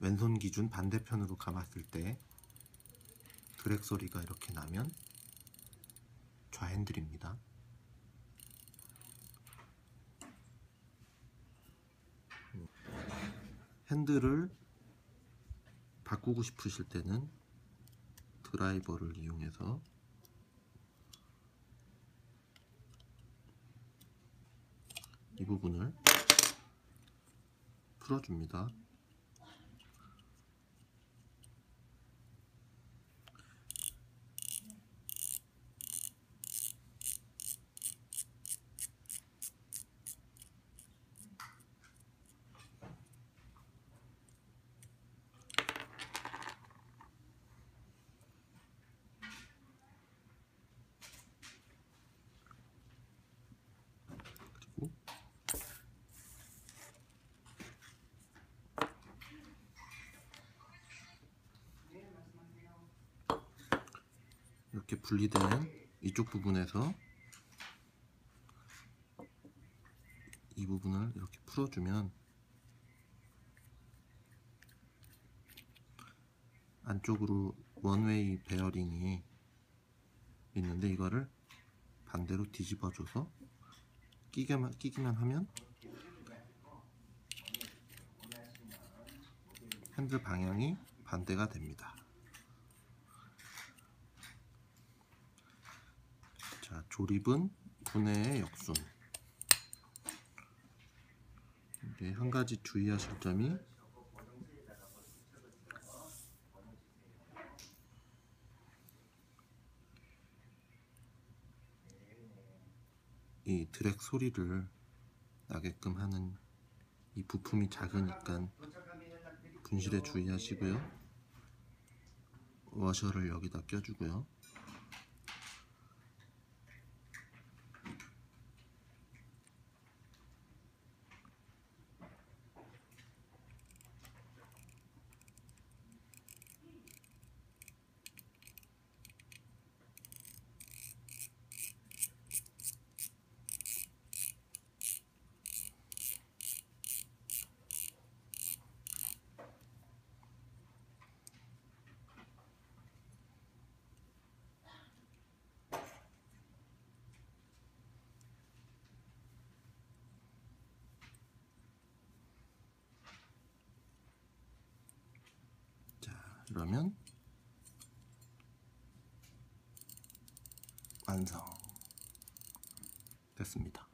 왼손 기준 반대편으로 감았을 때 드랙 소리가 이렇게 나면 좌핸들입니다. 핸들을 바꾸고 싶으실 때는 드라이버를 이용해서 이 부분을 풀어줍니다. 이렇게 분리된 이쪽 부분에서 이 부분을 이렇게 풀어주면 안쪽으로 원웨이 베어링이 있는데 이거를 반대로 뒤집어줘서 끼기만, 끼기만 하면 핸들 방향이 반대가 됩니다. 조립은 분해의 역순. 이제 한 가지 주의하실 점이 이 드랙 소리를 나게끔 하는 이 부품이 작으니까 분실에 주의하시고요. 워셔를 여기다 껴주고요. 자, 그러면 완성 됐습니다.